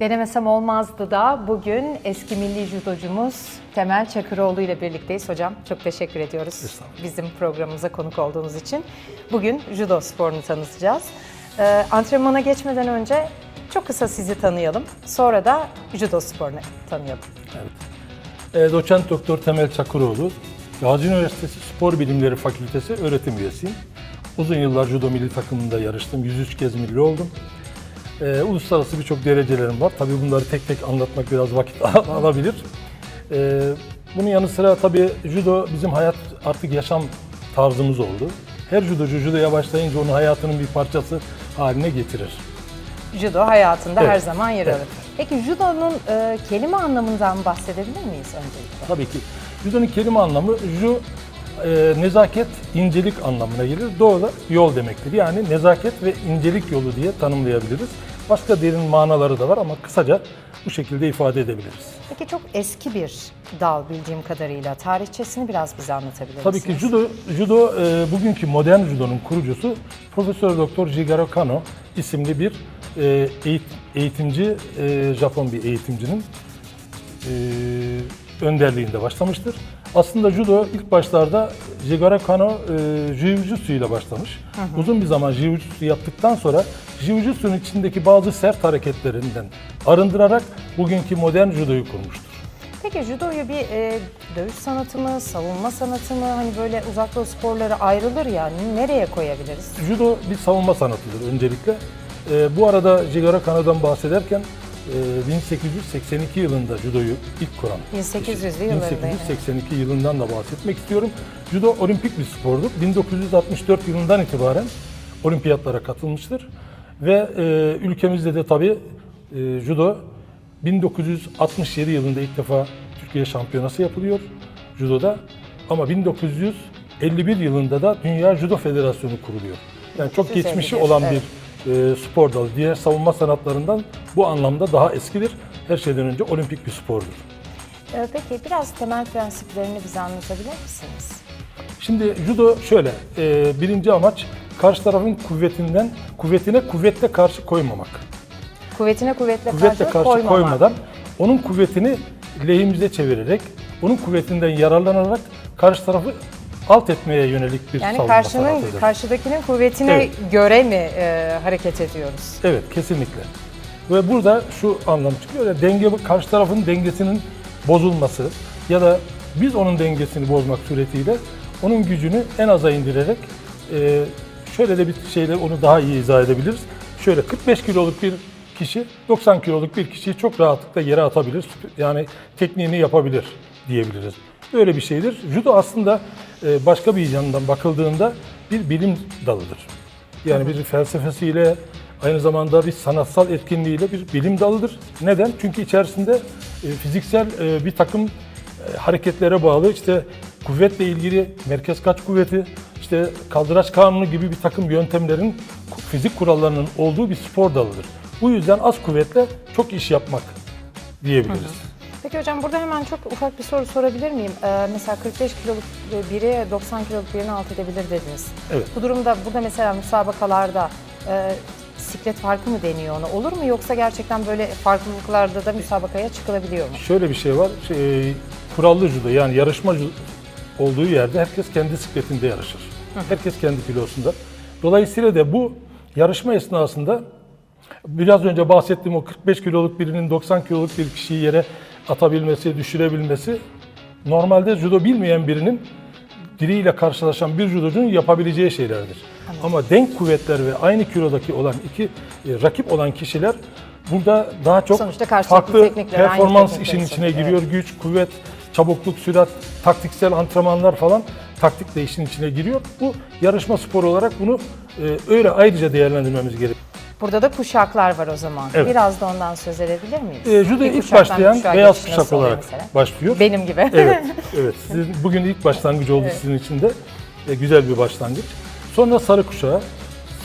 Denemesem olmazdı da bugün eski milli judocumuz Temel Çakıroğlu ile birlikteyiz. Hocam çok teşekkür ediyoruz bizim programımıza konuk olduğunuz için. Bugün judo sporunu tanıtacağız. Ee, antrenmana geçmeden önce çok kısa sizi tanıyalım. Sonra da judo sporunu tanıyalım. E, Doçent Doktor Temel Çakıroğlu, Gazi Üniversitesi Spor Bilimleri Fakültesi öğretim üyesiyim. Uzun yıllar judo milli takımında yarıştım. 103 kez milli oldum. E, uluslararası birçok derecelerim var. Tabii bunları tek tek anlatmak biraz vakit alabilir. E, bunun yanı sıra tabii judo bizim hayat artık yaşam tarzımız oldu. Her judocu judoya başlayınca onu hayatının bir parçası haline getirir. Judo hayatında Evet. her zaman yer alır. Evet. Peki judonun e, kelime anlamından bahsedebilir miyiz öncelikle? Tabii ki. Judo'nun kelime anlamı ju e, nezaket, incelik anlamına gelir. Do da yol demektir. Yani nezaket ve incelik yolu diye tanımlayabiliriz. Başka derin manaları da var ama kısaca bu şekilde ifade edebiliriz. Peki çok eski bir dal bildiğim kadarıyla. Tarihçesini biraz bize anlatabilir Tabii misiniz? ki judo, judo e, bugünkü modern judonun kurucusu Profesör Doktor Jigaro Kano isimli bir e, eğit- eğitimci, e, Japon bir eğitimcinin e, önderliğinde başlamıştır. Aslında judo ilk başlarda Jigaro Kano e, Jiu-Jitsu ile başlamış. Uzun bir zaman Jiu-Jitsu yaptıktan sonra Jiu-Jitsu'nun içindeki bazı sert hareketlerinden arındırarak bugünkü modern judoyu kurmuştur. Peki judoyu bir e, dövüş sanatı mı, savunma sanatı mı? Hani böyle uzak doğu sporları ayrılır ya. Nereye koyabiliriz? Judo bir savunma sanatıdır öncelikle. Ee, bu arada Jigaro Kano'dan bahsederken e, 1882 yılında judoyu ilk kuran. 1800'lü yıllarında, 1882 yılından da bahsetmek istiyorum. Judo olimpik bir spordur. 1964 yılından itibaren olimpiyatlara katılmıştır. Ve e, ülkemizde de tabii e, judo 1967 yılında ilk defa Türkiye şampiyonası yapılıyor judoda. Ama 1951 yılında da Dünya Judo Federasyonu kuruluyor. Yani çok 1951, geçmişi olan bir e, spor dalı. Diğer savunma sanatlarından bu anlamda daha eskidir. Her şeyden önce olimpik bir spordur. E, peki biraz temel prensiplerini bize anlatabilir misiniz? Şimdi judo şöyle, e, birinci amaç karşı tarafın kuvvetinden, kuvvetine kuvvetle karşı koymamak. Kuvvetine kuvvetle, Kuvvetle karşı, karşı koymamak. koymadan onun kuvvetini lehimize çevirerek, onun kuvvetinden yararlanarak karşı tarafı alt etmeye yönelik bir Yani karşının, karşıdakinin kuvvetine Evet. göre mi e, hareket ediyoruz? Evet, kesinlikle. Ve burada şu anlam çıkıyor ya denge karşı tarafın dengesinin bozulması ya da biz onun dengesini bozmak suretiyle onun gücünü en aza indirerek e, şöyle de bir şeyle onu daha iyi izah edebiliriz. Şöyle 45 kiloluk bir kişi 90 kiloluk bir kişiyi çok rahatlıkla yere atabilir. Yani tekniğini yapabilir diyebiliriz. Böyle bir şeydir. Judo aslında başka bir yandan bakıldığında bir bilim dalıdır. Yani bir felsefesiyle aynı zamanda bir sanatsal etkinliğiyle bir bilim dalıdır. Neden? Çünkü içerisinde e, fiziksel e, bir takım e, hareketlere bağlı işte kuvvetle ilgili merkez kaç kuvveti, işte kaldıraç kanunu gibi bir takım yöntemlerin fizik kurallarının olduğu bir spor dalıdır. Bu yüzden az kuvvetle çok iş yapmak diyebiliriz. Peki hocam burada hemen çok ufak bir soru sorabilir miyim? Ee, mesela 45 kiloluk biri 90 kiloluk birini alt edebilir dediniz. Evet. Bu durumda burada mesela müsabakalarda e, siklet farkı mı deniyor ona? Olur mu yoksa gerçekten böyle farklılıklarda da müsabakaya çıkılabiliyor mu? Şöyle bir şey var. Şey, kurallı judo yani yarışma olduğu yerde herkes kendi sikletinde yarışır. Herkes kendi kilosunda. Dolayısıyla da bu yarışma esnasında biraz önce bahsettiğim o 45 kiloluk birinin 90 kiloluk bir kişiyi yere atabilmesi, düşürebilmesi normalde judo bilmeyen birinin diriyle karşılaşan bir judocunun yapabileceği şeylerdir. Ama denk kuvvetler ve aynı kilodaki olan iki e, rakip olan kişiler burada daha çok farklı performans işin içine giriyor. Güç, kuvvet, çabukluk, sürat, taktiksel antrenmanlar falan taktik de işin içine giriyor. Bu yarışma sporu olarak bunu e, öyle ayrıca değerlendirmemiz gerekiyor. Burada da kuşaklar var o zaman. Evet. Biraz da ondan söz edebilir miyiz? E, judoya Bir ilk başlayan beyaz kuşak olarak başlıyor. Benim gibi. Evet, evet. Sizin bugün ilk başlangıcı oldu sizin için de. E, güzel bir başlangıç. Sonra sarı kuşağı,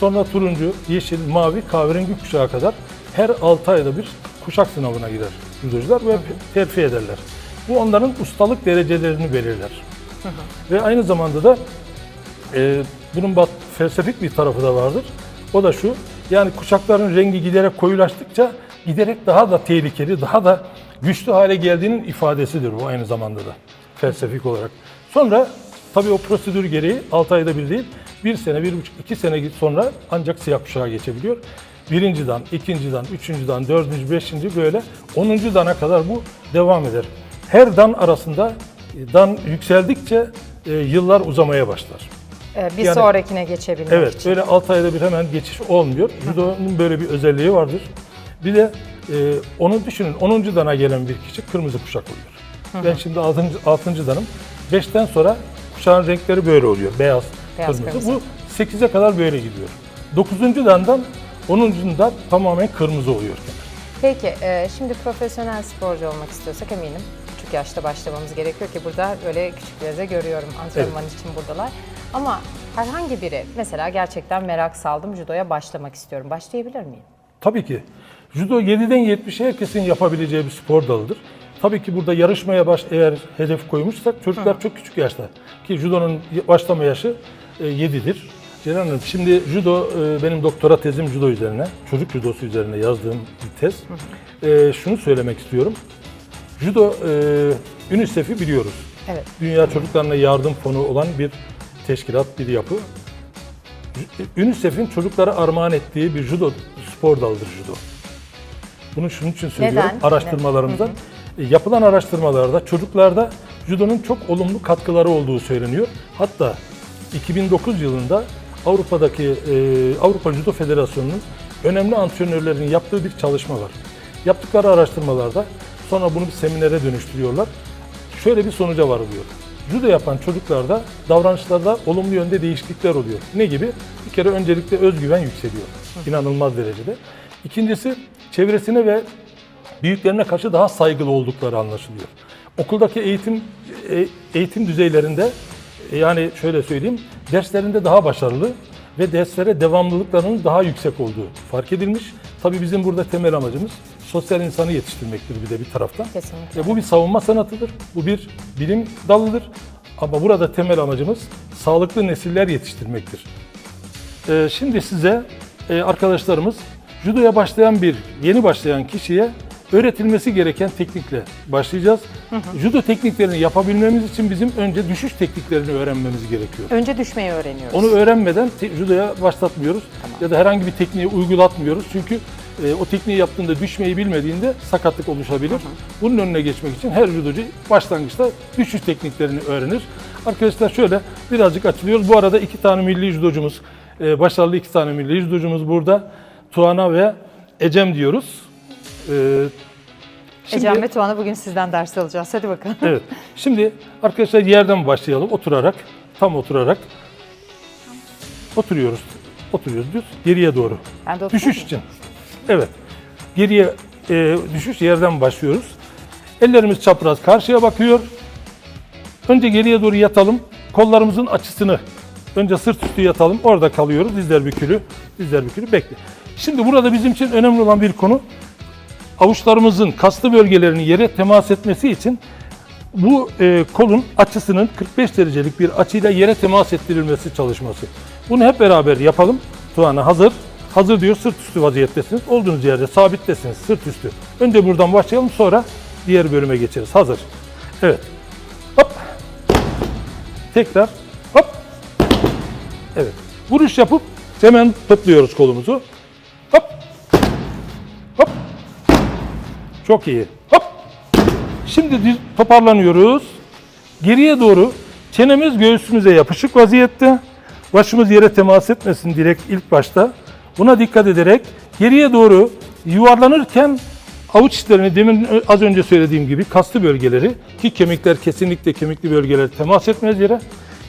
sonra turuncu, yeşil, mavi, kahverengi kuşağa kadar her 6 ayda bir kuşak sınavına girer judocular ve terfi ederler. Bu onların ustalık derecelerini belirler. Ve aynı zamanda da e, bunun felsefik bir tarafı da vardır. O da şu, yani kuşakların rengi giderek koyulaştıkça giderek daha da tehlikeli, daha da güçlü hale geldiğinin ifadesidir bu aynı zamanda da felsefik olarak. Sonra tabii o prosedür gereği 6 ayda bir değil, bir sene, bir buçuk, iki sene sonra ancak siyah kuşağa geçebiliyor. Birinci dan, ikinci dan, üçüncü dan, dördüncü, beşinci böyle onuncu dana kadar bu devam eder. Her dan arasında e, dan yükseldikçe e, yıllar uzamaya başlar. Ee, bir Yani- sonrakine geçebilmek Evet, için. öyle 6 ayda bir hemen geçiş olmuyor. Judo'nun böyle bir özelliği vardır. Bir de e, onu düşünün, 10. dana gelen bir kişi kırmızı kuşak oluyor. Ben şimdi 6. 6. danım. 5'ten sonra kuşağın renkleri böyle oluyor. Beyaz, Beyaz, kırmızı. kırmızı. Bu 8'e kadar böyle gidiyor. 9. dandan 10. dan tamamen kırmızı oluyor. Peki, e, şimdi profesyonel sporcu olmak istiyorsak eminim küçük yaşta başlamamız gerekiyor ki burada böyle küçükleri de görüyorum antrenman için buradalar. Ama herhangi biri mesela gerçekten merak saldım judoya başlamak istiyorum. Başlayabilir miyim? Tabii ki. Judo 7'den 70'e herkesin yapabileceği bir spor dalıdır. Tabii ki burada yarışmaya baş eğer hedef koymuşsak çocuklar çok küçük yaşta. Ki judonun başlama yaşı e, 7'dir. Ceren Hanım şimdi judo e, benim doktora tezim judo üzerine, çocuk judosu üzerine yazdığım bir tez. E, şunu söylemek istiyorum. Judo e, UNICEF'i biliyoruz. Evet. Dünya Çocuklarına Yardım Fonu olan bir teşkilat, bir yapı. UNICEF'in çocuklara armağan ettiği bir judo spor dalıdır judo. Bunu şunun için söylüyorum. Neden? Araştırmalarımızda e, yapılan araştırmalarda çocuklarda judonun çok olumlu katkıları olduğu söyleniyor. Hatta 2009 yılında Avrupa'daki e, Avrupa Judo Federasyonu'nun önemli antrenörlerin yaptığı bir çalışma var. Yaptıkları araştırmalarda sonra bunu bir seminere dönüştürüyorlar. Şöyle bir sonuca varılıyor. Judo yapan çocuklarda davranışlarda olumlu yönde değişiklikler oluyor. Ne gibi? Bir kere öncelikle özgüven yükseliyor. İnanılmaz derecede. İkincisi çevresine ve büyüklerine karşı daha saygılı oldukları anlaşılıyor. Okuldaki eğitim e, eğitim düzeylerinde e, yani şöyle söyleyeyim derslerinde daha başarılı ve derslere devamlılıklarının daha yüksek olduğu fark edilmiş. Tabii bizim burada temel amacımız sosyal insanı yetiştirmektir bir de bir taraftan. Kesinlikle. E, bu bir savunma sanatıdır. Bu bir bilim dalıdır. Ama burada temel amacımız sağlıklı nesiller yetiştirmektir. Ee, şimdi size e, arkadaşlarımız judoya başlayan bir yeni başlayan kişiye öğretilmesi gereken teknikle başlayacağız. Judo tekniklerini yapabilmemiz için bizim önce düşüş tekniklerini öğrenmemiz gerekiyor. Önce düşmeyi öğreniyoruz. Onu öğrenmeden judoya başlatmıyoruz ya da herhangi bir tekniği uygulatmıyoruz. Çünkü e, o tekniği yaptığında düşmeyi bilmediğinde sakatlık oluşabilir. Bunun önüne geçmek için her judocu başlangıçta düşüş tekniklerini öğrenir. Arkadaşlar şöyle birazcık açılıyoruz. Bu arada iki tane milli judocumuz, e, başarılı iki tane milli judocumuz burada. Tuana ve Ecem diyoruz. E, şimdi- Ecem ve Tuğan'a bugün sizden ders alacağız. Hadi bakalım. Evet. Şimdi arkadaşlar yerden başlayalım. Oturarak, tam oturarak. Oturuyoruz. Oturuyoruz düz. Geriye doğru. Ben de oturayım Düşüş için. Evet. Geriye e, düşüş yerden başlıyoruz. Ellerimiz çapraz karşıya bakıyor. Önce geriye doğru yatalım. Kollarımızın açısını önce sırt üstü yatalım. Orada kalıyoruz. Dizler bükülü. Dizler bükülü. Bekle. Şimdi burada bizim için önemli olan bir konu avuçlarımızın kaslı bölgelerinin yere temas etmesi için bu e, kolun açısının 45 derecelik bir açıyla yere temas ettirilmesi çalışması. Bunu hep beraber yapalım. Tuana hazır. Hazır diyor sırt üstü vaziyettesiniz. Olduğunuz yerde sabittesiniz sırt üstü. Önce buradan başlayalım sonra diğer bölüme geçeriz. Hazır. Evet. Hop. Tekrar. Hop. Evet. Vuruş yapıp hemen topluyoruz kolumuzu. Hop. Hop. Çok iyi. Hop. Şimdi toparlanıyoruz. Geriye doğru çenemiz göğsümüze yapışık vaziyette. Başımız yere temas etmesin direkt ilk başta. Buna dikkat ederek geriye doğru yuvarlanırken avuç içlerini demin az önce söylediğim gibi kaslı bölgeleri ki kemikler kesinlikle kemikli bölgeler temas etmez yere.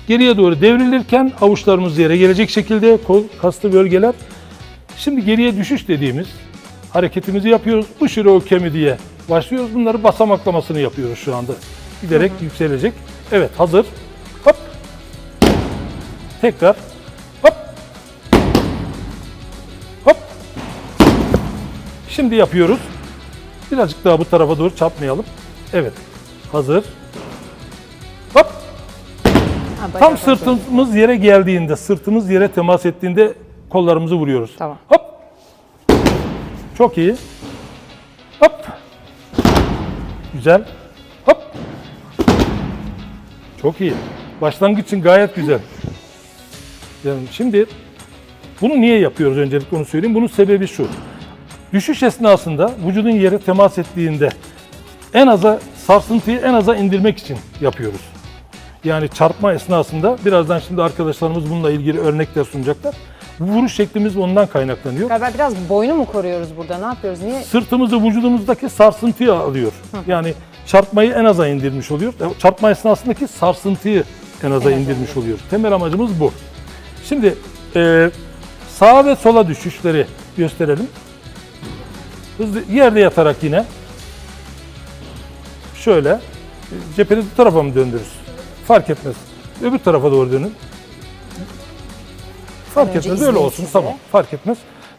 Geriye doğru devrilirken avuçlarımız yere gelecek şekilde kol kaslı bölgeler. Şimdi geriye düşüş dediğimiz hareketimizi yapıyoruz. Bu şiro kemi diye başlıyoruz. Bunları basamaklamasını yapıyoruz şu anda. Giderek yükselecek. Evet hazır. Hop. Tekrar. Şimdi yapıyoruz. Birazcık daha bu tarafa doğru çarpmayalım. Evet. Hazır. Hop. Ha, Tam sırtımız yere geldiğinde, sırtımız yere temas ettiğinde kollarımızı vuruyoruz. Tamam. Hop. Çok iyi. Hop. Güzel. Hop. Çok iyi. Başlangıç için gayet güzel. Yani şimdi bunu niye yapıyoruz öncelikle onu söyleyeyim. Bunun sebebi şu. Düşüş esnasında vücudun yere temas ettiğinde en aza sarsıntıyı en aza indirmek için yapıyoruz. Yani çarpma esnasında birazdan şimdi arkadaşlarımız bununla ilgili örnekler sunacaklar. Bu vuruş şeklimiz ondan kaynaklanıyor. Galiba biraz boynu mu koruyoruz burada? Ne yapıyoruz? Niye? Sırtımızı vücudumuzdaki sarsıntıyı alıyor. Yani çarpmayı en aza indirmiş oluyor. E, Çarpma esnasındaki sarsıntıyı en aza indirmiş oluyor. Temel amacımız bu. Şimdi e, sağa ve sola düşüşleri gösterelim. Hızlı yerde yatarak yine şöyle e, cephenizi bu tarafa mı döndürürüz? Fark etmez. Öbür tarafa doğru dönün. Fark önce etmez öyle olsun sizi. tamam fark etmez.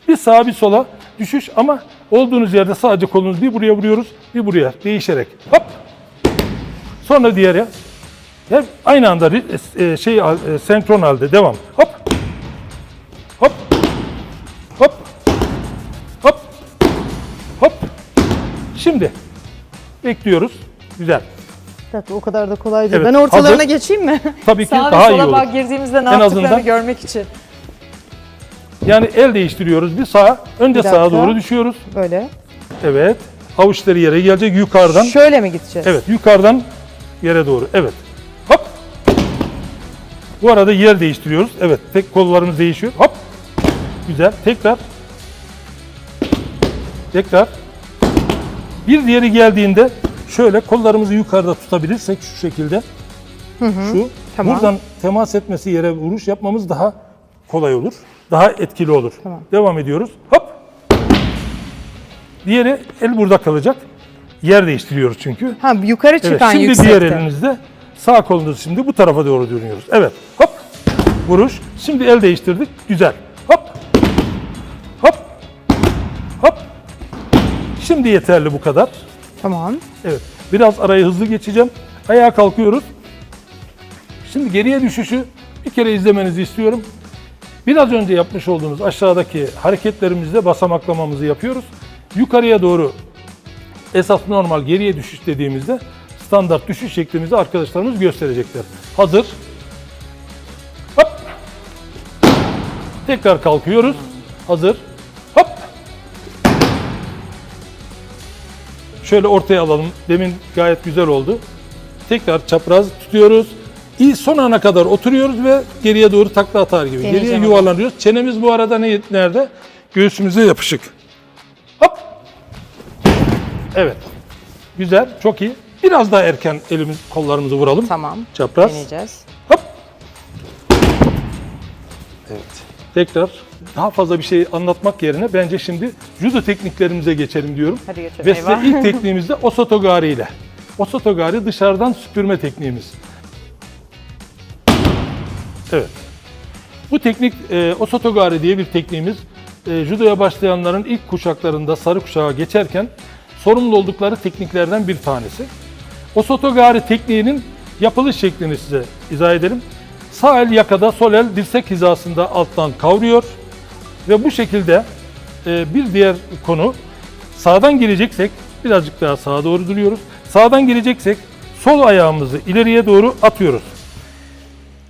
Bir sağa bir sola düşüş ama olduğunuz yerde sadece kolunuzu bir buraya vuruyoruz bir buraya değişerek hop. Sonra diğeri hep aynı anda ri- e, şey e, senkron halde devam. Hop. Hop. Hop. Şimdi bekliyoruz. Güzel. Dakika, o kadar da kolay değil. Evet, ben ortalarına hazır. geçeyim mi? Tabii ki Sağa ve daha iyi olur. bak girdiğimizde ne En yaptıklarını azından- görmek için. Yani el değiştiriyoruz bir sağa, önce Bir sağa doğru düşüyoruz. Böyle. Evet. Avuçları yere gelecek yukarıdan. Şöyle mi gideceğiz? Evet, yukarıdan yere doğru. Evet. Hop. Bu arada yer değiştiriyoruz. Evet, tek kollarımız değişiyor. Hop. Güzel. Tekrar. Tekrar. Bir diğeri geldiğinde şöyle kollarımızı yukarıda tutabilirsek şu şekilde. Şu. tamam. Buradan temas etmesi yere vuruş yapmamız daha kolay olur. Daha etkili olur. Tamam. Devam ediyoruz. Hop. Diğeri el burada kalacak. Yer değiştiriyoruz çünkü. Ha yukarı Evet, çıkan şimdi yüksekte. diğer elinizde sağ kolunuzu şimdi bu tarafa doğru dönüyoruz. Evet. Hop. Vuruş. Şimdi el değiştirdik. Güzel. Şimdi yeterli bu kadar. Tamam. Evet. Biraz arayı hızlı geçeceğim. Ayağa kalkıyoruz. Şimdi geriye düşüşü bir kere izlemenizi istiyorum. Biraz önce yapmış olduğumuz aşağıdaki hareketlerimizde basamaklamamızı yapıyoruz. Yukarıya doğru esas normal geriye düşüş dediğimizde standart düşüş şeklimizi arkadaşlarımız gösterecekler. Hazır. Hop. Tekrar kalkıyoruz. Hazır. Şöyle ortaya alalım. Demin gayet güzel oldu. Tekrar çapraz tutuyoruz. İyi son ana kadar oturuyoruz ve geriye doğru takla atar gibi. Deneyeceğim Geriye hocam. yuvarlanıyoruz. Çenemiz bu arada ne, nerede? Göğsümüze yapışık. Hop. Evet. Güzel, çok iyi. Biraz daha erken elimiz, kollarımızı vuralım. Tamam. Çapraz. Deneyeceğiz. Hop. Evet. Tekrar daha fazla bir şey anlatmak yerine bence şimdi judo tekniklerimize geçelim diyorum. Hadi geçelim. Ve size Eyvah. ilk tekniğimiz de osotogari ile. Osotogari dışarıdan süpürme tekniğimiz. Evet. Bu teknik e, osotogari diye bir tekniğimiz. E, judoya başlayanların ilk kuşaklarında sarı kuşağa geçerken sorumlu oldukları tekniklerden bir tanesi. Osotogari tekniğinin yapılış şeklini size izah edelim. Sağ el yakada, sol el dirsek hizasında alttan kavruyor ve bu şekilde e, bir diğer konu sağdan gireceksek birazcık daha sağa doğru duruyoruz. Sağdan gireceksek sol ayağımızı ileriye doğru atıyoruz.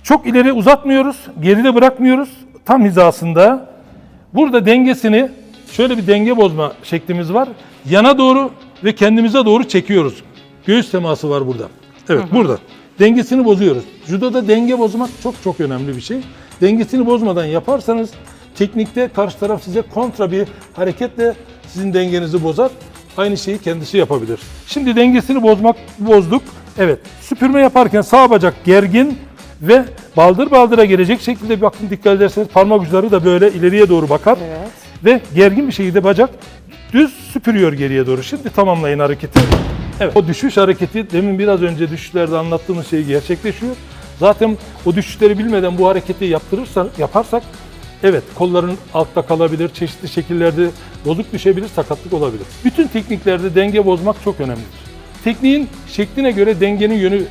Çok ileri uzatmıyoruz, geride bırakmıyoruz. Tam hizasında. Burada dengesini şöyle bir denge bozma şeklimiz var. Yana doğru ve kendimize doğru çekiyoruz. Göğüs teması var burada. Evet burada. Dengesini bozuyoruz. Judoda denge bozmak çok çok önemli bir şey. Dengesini bozmadan yaparsanız teknikte karşı taraf size kontra bir hareketle sizin dengenizi bozar. Aynı şeyi kendisi yapabilir. Şimdi dengesini bozmak bozduk. Evet. Süpürme yaparken sağ bacak gergin ve baldır baldıra gelecek şekilde bakın dikkat ederseniz parmak uçları da böyle ileriye doğru bakar. Evet. Ve gergin bir şekilde bacak düz süpürüyor geriye doğru. Şimdi tamamlayın hareketi. Evet. O düşüş hareketi demin biraz önce düşüşlerde anlattığımız şey gerçekleşiyor. Zaten o düşüşleri bilmeden bu hareketi yaptırırsa yaparsak evet kolların altta kalabilir, çeşitli şekillerde bozuk düşebilir, sakatlık olabilir. Bütün tekniklerde denge bozmak çok önemlidir. Tekniğin şekline göre dengenin yönü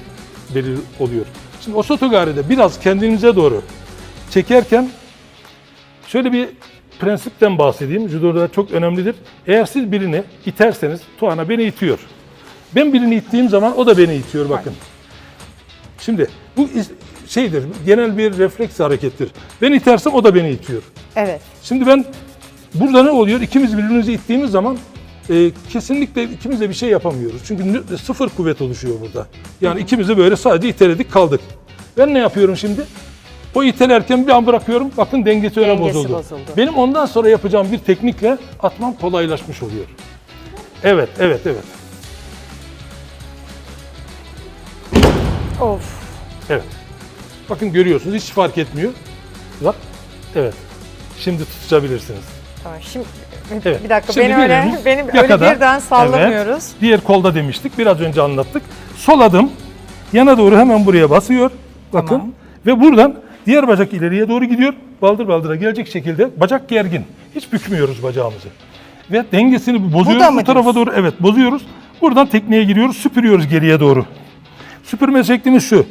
belirli oluyor. Şimdi Osotogari'de biraz kendinize doğru çekerken şöyle bir prensipten bahsedeyim. Judoda çok önemlidir. Eğer siz birini iterseniz, Tuana beni itiyor. Ben birini ittiğim zaman o da beni itiyor bakın. Şimdi bu şeydir, genel bir refleks harekettir. Ben itersem o da beni itiyor. Evet. Şimdi ben burada ne oluyor? İkimiz birbirimizi ittiğimiz zaman e, kesinlikle ikimiz de bir şey yapamıyoruz. Çünkü sıfır kuvvet oluşuyor burada. Yani ikimiz de böyle sadece iteledik kaldık. Ben ne yapıyorum şimdi? O itelerken bir an bırakıyorum. Bakın dengesi öyle Dengesi bozuldu. bozuldu. Benim ondan sonra yapacağım bir teknikle atmam kolaylaşmış oluyor. Evet, evet, evet. Of. Evet. Bakın görüyorsunuz hiç fark etmiyor. Bak. Evet. Şimdi tutuşabilirsiniz. Tamam. Şimdi Evet. bir dakika Şimdi beni öyle birimiz benim öyle yakada. birden sallamıyoruz. Evet. Diğer kolda demiştik. Biraz önce anlattık. Sol adım yana doğru hemen buraya basıyor. Bakın. Tamam. Ve buradan diğer bacak ileriye doğru gidiyor. Baldır baldıra gelecek şekilde bacak gergin. Hiç bükmüyoruz bacağımızı. Ve dengesini bozuyoruz. Bu, mı tarafa doğru evet bozuyoruz. Buradan tekneye giriyoruz. Süpürüyoruz geriye doğru. Süpürme şeklimiz şu.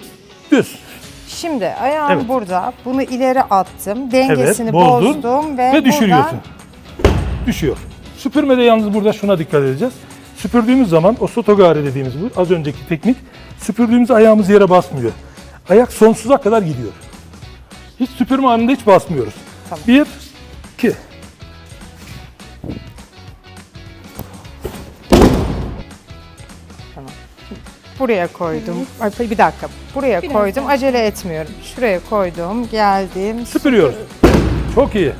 Düz. Şimdi ayağım Evet. burada. Bunu ileri attım. Dengesini bozdun bozdum ve, ve düşürüyorsun. buradan Düşüyor. Süpürmede yalnız burada şuna dikkat edeceğiz. Süpürdüğümüz zaman o sotogare dediğimiz bu az önceki teknik süpürdüğümüz ayağımız yere basmıyor. Ayak sonsuza kadar gidiyor. Hiç süpürme anında hiç basmıyoruz. Tamam. Bir, iki. Buraya koydum. Ay, bir dakika. Buraya koydum. Acele etmiyorum. Şuraya koydum. Geldim. Süpürüyoruz. Çok iyi.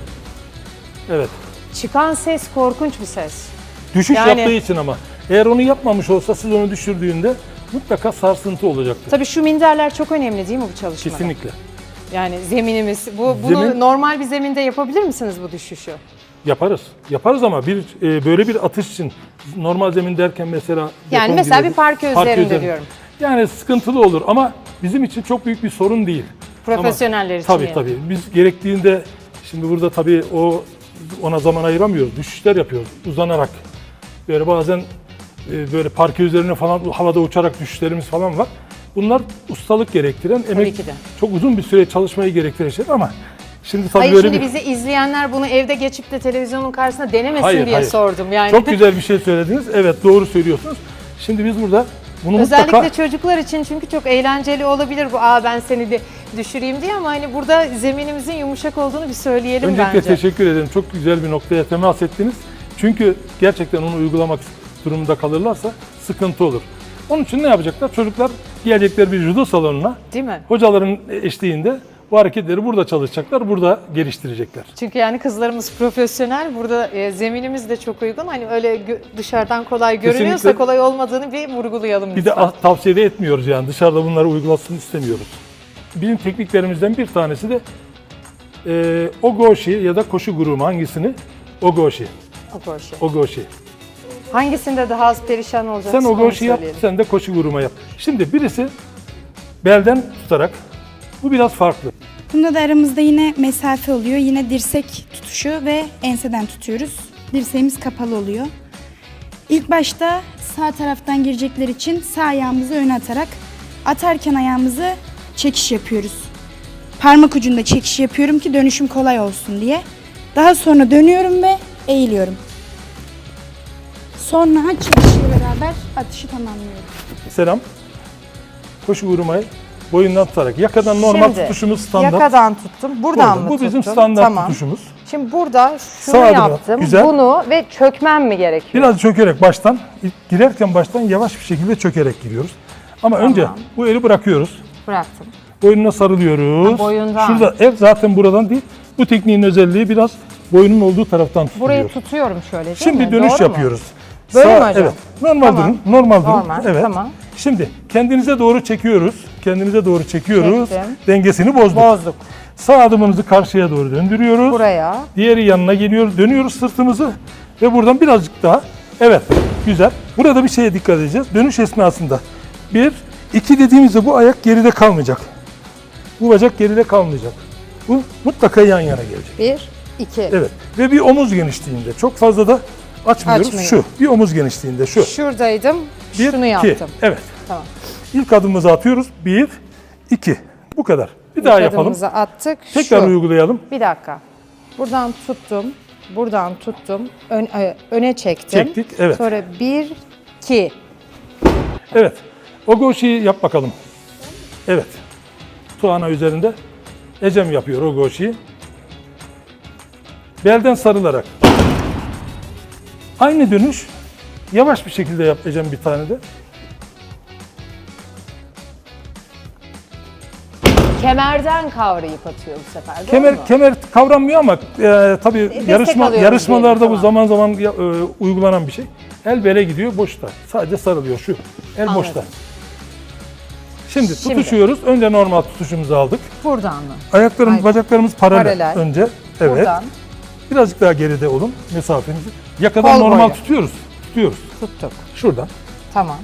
Evet. Çıkan ses korkunç bir ses. Düşüş Yani- yaptığı için ama. Eğer onu yapmamış olsa siz onu düşürdüğünde mutlaka sarsıntı olacaktır. Tabii şu minderler çok önemli değil mi bu çalışmada? Kesinlikle. Yani zeminimiz. Bu bunu Zemin- normal bir zeminde yapabilir misiniz bu düşüşü? Yaparız. Yaparız ama bir e, böyle bir atış için normal zemin derken mesela Yani beton mesela gibi- bir parke üzerinde diyorum. Yani sıkıntılı olur ama bizim için çok büyük bir sorun değil. Profesyoneller için Tabii yani. tabii. Biz gerektiğinde şimdi burada tabii o ona zaman ayıramıyoruz. Düşüşler yapıyoruz uzanarak. Böyle bazen e, böyle parke üzerine falan havada uçarak düşüşlerimiz falan var. Bunlar ustalık gerektiren, emek ki de. çok uzun bir süre çalışmayı gerektiren şeyler ama şimdi tabii Hayır böyle şimdi bir bizi izleyenler bunu evde geçip de televizyonun karşısında denemesin Hayır, diye hayır. sordum yani. Çok güzel bir şey söylediniz. Evet doğru söylüyorsunuz. Şimdi biz burada bunu Özellikle mutlaka çocuklar için çünkü çok eğlenceli olabilir bu. Aa ben seni de düşüreyim diye ama hani burada zeminimizin yumuşak olduğunu bir söyleyelim öncelikle bence. teşekkür ederim. Çok güzel bir noktaya temas ettiniz. Çünkü gerçekten onu uygulamak durumunda kalırlarsa sıkıntı olur. Onun için ne yapacaklar? Çocuklar gelecekler bir judo salonuna. Değil mi? Hocaların eşliğinde bu hareketleri burada çalışacaklar, burada geliştirecekler. Çünkü yani kızlarımız profesyonel. Burada e, zeminimiz de çok uygun. Hani öyle dışarıdan kolay görünüyorsa Kesinlikle. kolay olmadığını bir vurgulayalım Bir de lütfen. ah- tavsiye de etmiyoruz yani dışarıda bunları uygulasın istemiyoruz. Bizim tekniklerimizden bir tanesi de e, ogoshi ya da koşu grubu hangisini? Ogoshi. O koşu. Ogoshi. Hangisinde daha az perişan olacağız? Sen ogoshi yap, sen de koşu grubu yap. Şimdi birisi belden tutarak, bu biraz farklı. Bunda da aramızda yine mesafe oluyor. Yine dirsek tutuşu ve enseden tutuyoruz. Dirseğimiz kapalı oluyor. İlk başta sağ taraftan girecekler için sağ ayağımızı öne atarak atarken ayağımızı çekiş yapıyoruz. Parmak ucunda çekiş yapıyorum ki dönüşüm kolay olsun diye. Daha sonra dönüyorum ve eğiliyorum. Sonra çekişle beraber atışı tamamlıyorum. Selam. Koşu grubayı boyundan tutarak. Yakadan normal Şimdi, tutuşumuz standart. Yakadan tuttum. Buradan Burada. mı Bu tuttum? bizim standart tamam. tutuşumuz. Şimdi burada şunu Sağ yaptım. güzel. Bunu ve çökmem mi gerekiyor? Biraz çökerek baştan, girerken baştan yavaş bir şekilde çökerek giriyoruz. Ama önce bu eli bırakıyoruz. Bıraktım. Boynuna sarılıyoruz. Ha, boyundan. Şurada el zaten buradan değil. Bu tekniğin özelliği biraz boynun olduğu taraftan tutuluyor. Burayı tutuyorum şöyle değil Şimdi mi? dönüş Doğru mu? yapıyoruz. Böyle mi hocam? Evet. Normal Tamam. durun. Normal durun. Normal, Evet. tamam. Şimdi kendinize doğru çekiyoruz. Kendinize doğru çekiyoruz. Çektim. Dengesini bozduk. Bozduk. Sağ adımımızı karşıya doğru döndürüyoruz. Buraya. Diğeri yanına geliyoruz. Dönüyoruz sırtımızı ve buradan birazcık daha. Evet. Güzel. Burada bir şeye dikkat edeceğiz. Dönüş esnasında. Bir, iki dediğimizde bu ayak geride kalmayacak. Bu bacak geride kalmayacak. Bu mutlaka yan yana gelecek. Bir, iki. Evet. Ve bir omuz genişliğinde. Çok fazla da açmıyoruz. Açmıyor. Şu. Bir omuz genişliğinde. Şu. Şuradaydım. Bir, şunu iki. yaptım. Evet. Tamam. İlk adımımızı atıyoruz. Bir, iki. Bu kadar. Bir daha yapalım. Adımımızı attık. Tekrar Şu. uygulayalım. Bir dakika. Buradan tuttum. Buradan tuttum. Ön- e, öne çektim. Çektik, evet. Sonra bir, iki. Evet. O goşiyi yap bakalım. Evet. Tuana üzerinde. Ecem yapıyor o goşiyi. Belden sarılarak. Aynı dönüş. Yavaş bir şekilde yap Ecem bir tane de. Kemerden kavrayıp atıyor bu sefer. mu? Kemer kemer kavranmıyor ama e, tabii destek yarışma alıyoruz yarışmalarda diyelim, bu zaman zaman ya- e, uygulanan bir şey. El bele gidiyor boşta. Sadece sarılıyor şu. El Anladım. boşta. Şimdi, Şimdi. tutuşuyoruz. Önce normal tutuşumuzu aldık. Buradan mı? Ayaklarımız, Ay- bacaklarımız paralel, Paralel. önce. Evet. Buradan Birazcık daha geride olun mesafenizi. Yakadan Kol normal boyu. tutuyoruz. Tutuyoruz. tuttuk. Şuradan Tamam.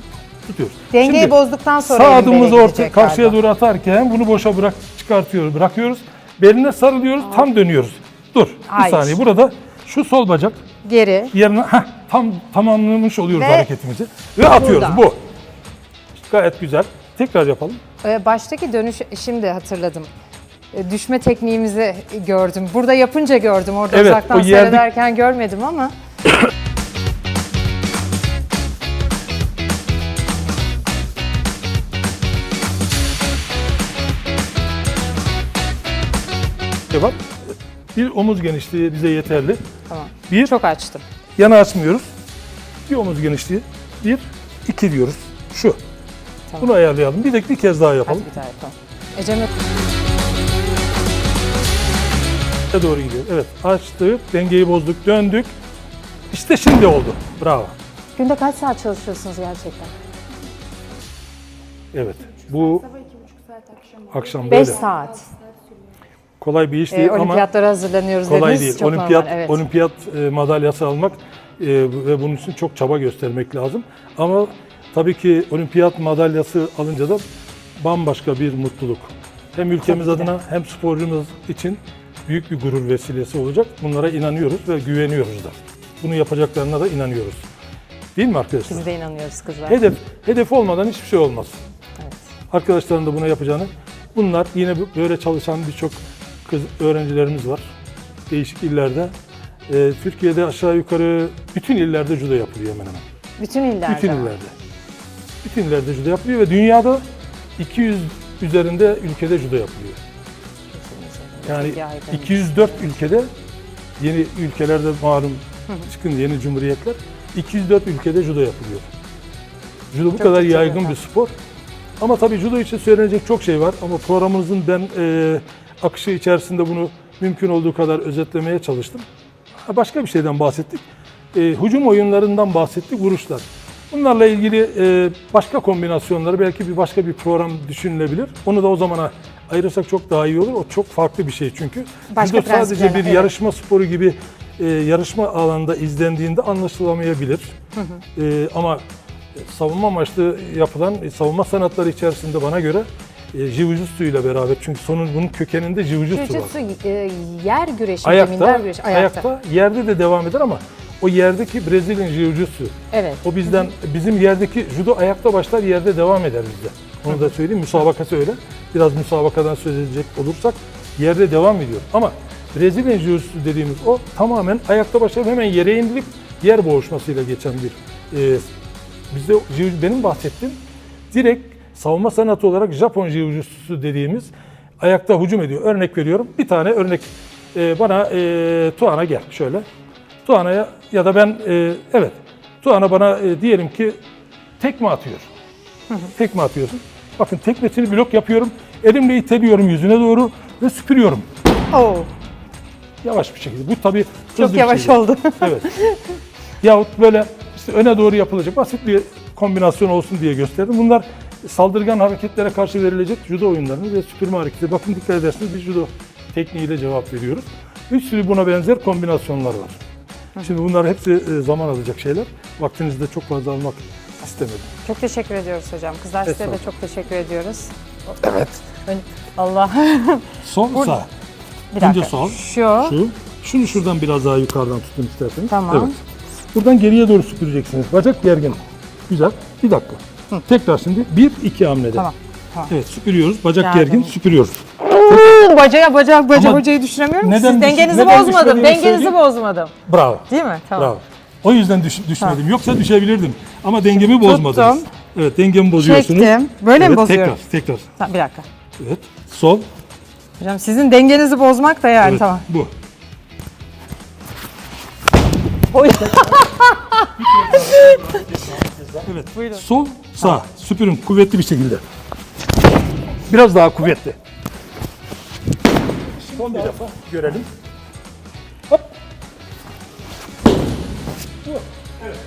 Tutuyoruz. Dengeyi Şimdi bozduktan sonra Sağ adımımızı orta karşıya galiba. doğru atarken bunu boşa bırak çıkartıyoruz, bırakıyoruz. Beline sarılıyoruz, tam dönüyoruz. Dur. Bir Hayır. saniye. Burada şu sol bacak Geri. yerine heh, tam tamamlamış oluyoruz Ve hareketimizi ve atıyoruz. buradan. Bu. Gayet güzel. Tekrar yapalım. Ee, Baştaki dönüş şimdi hatırladım. Ee, Düşme tekniğimizi gördüm. Burada yapınca gördüm. Orada Evet, uzaktan o yerde- seyrederken görmedim ama. Cevap bir omuz genişliği bize yeterli. Tamam. Bir, Çok açtım. yana açmıyoruz. Bir omuz genişliği. Bir, iki diyoruz. Şu. Tamam. Bunu ayarlayalım. Bir de bir kez daha Hadi yapalım. bir daha yapalım. Ecem'e Ne doğru gidiyor. Evet. Açtık, dengeyi bozduk, döndük. İşte şimdi oldu. Bravo. günde kaç saat çalışıyorsunuz gerçekten? Evet. Bu akşam 5 böyle. saat. Kolay bir iş Ee, değil ama olimpiyatlara hazırlanıyoruz kolay dediniz. değil. Çok Olimpiyat normal, evet. olimpiyat e, madalyası almak e, ve bunun için çok çaba göstermek lazım. Ama tabii ki olimpiyat madalyası alınca da bambaşka bir mutluluk. Hem ülkemiz Tabii ki de. adına hem sporcumuz için büyük bir gurur vesilesi olacak. Bunlara inanıyoruz ve güveniyoruz da. Bunu yapacaklarına da inanıyoruz. Değil mi arkadaşlar? Biz de inanıyoruz kızlar. Hedef, hedef olmadan hiçbir şey olmaz. Evet. Arkadaşların da buna yapacağını. Bunlar yine böyle çalışan birçok kız öğrencilerimiz var. Değişik illerde. Ee, Türkiye'de aşağı yukarı bütün illerde judo yapılıyor hemen hemen. Bütün illerde. Bütün illerde. Bütün illerde judo yapılıyor ve dünyada 200 üzerinde ülkede judo yapılıyor. Yani Çok yaygın. 204 ülkede yeni ülkelerde malum çıkın yeni cumhuriyetler 204 ülkede judo yapılıyor. Judo bu Çok kadar yaygın bir spor. Ama tabii judo için söylenecek çok şey var ama programımızın ben e, akışı içerisinde bunu mümkün olduğu kadar özetlemeye çalıştım. Başka bir şeyden bahsettik. E, hücum oyunlarından bahsettik, vuruşlar. Bunlarla ilgili e, başka kombinasyonları belki bir başka bir program düşünülebilir. Onu da o zamana ayırırsak çok daha iyi olur. O çok farklı bir şey çünkü. Başka Judo sadece bir evet. yarışma sporu gibi e, yarışma alanında izlendiğinde anlaşılamayabilir. E, ama savunma amaçlı yapılan e, savunma sanatları içerisinde bana göre e, ile beraber çünkü sonun bunun kökeninde jiu-jitsu var. Jiu-jitsu e, yer güreşi, Ayakta, güreşi. Ayakta. ayakta, yerde de devam eder ama o yerdeki Brezilya jiu-jitsu Evet. o bizden bizim yerdeki judo ayakta başlar yerde devam eder bizde. Onu da söyleyeyim. Müsabakası öyle. Biraz müsabakadan söz edecek olursak yerde devam ediyor. Ama Brezilya jiu-jitsu dediğimiz o tamamen ayakta başlayıp hemen yere indirilip yer boğuşmasıyla geçen bir e, bizde benim bahsettiğim direkt savunma sanatı olarak Japon jiu-jitsu dediğimiz ayakta hücum ediyor. Örnek veriyorum. Bir tane örnek e, bana e, Tuana gel şöyle. Tuana'ya ya da ben e, evet Tuana bana e, diyelim ki tekme atıyor. Tekme atıyorsun. Bakın tekmesini blok yapıyorum. Elimle iteliyorum yüzüne doğru ve süpürüyorum. Oo, Yavaş bir şekilde. Bu tabii çok hızlı bir yavaş şey. oldu. Evet. Yahut böyle işte öne doğru yapılacak basit bir kombinasyon olsun diye gösterdim. Bunlar saldırgan hareketlere karşı verilecek judo oyunlarını ve süpürme hareketi. Bakın dikkat ederseniz biz judo tekniğiyle cevap veriyoruz. Bir sürü buna benzer kombinasyonlar var. Şimdi bunlar hepsi e, zaman alacak şeyler. Vaktinizi de çok fazla almak istemedim. Çok teşekkür ediyoruz hocam. Kızlar size de çok teşekkür ediyoruz. Evet. Allah. Sağ. Bir Önce dakika. sol. Şu. Şu. Şunu şuradan biraz daha yukarıdan tutun isterseniz. Tamam. Evet. Buradan geriye doğru süpüreceksiniz. Bacak gergin. Güzel. Bir dakika. Tekrar şimdi bir iki hamlede. Tamam. Tamam. Evet süpürüyoruz. Bacak Yardım. gergin süpürüyoruz. Oo, bacaya bacak baca Ama bacayı neden Siz dengenizi neden bozmadım. Dengenizi söyleyeyim. bozmadım. Bravo. Değil mi? Tamam. Bravo. O yüzden düş- düşmedim. Yoksa düşebilirdim. Ama dengemi bozmadınız. Tuttum. Evet dengemi bozuyorsunuz. Çektim. Böyle mi evet, bozuyorum? Tekrar, tekrar. Tamam, bir dakika. Evet. Sol. Hocam sizin dengenizi bozmak da yani Evet, tamam. Bu. Oy. Evet. Sol, sağ. Süpürün kuvvetli bir şekilde. Biraz daha kuvvetli. Son bir defa görelim. Hop. Evet.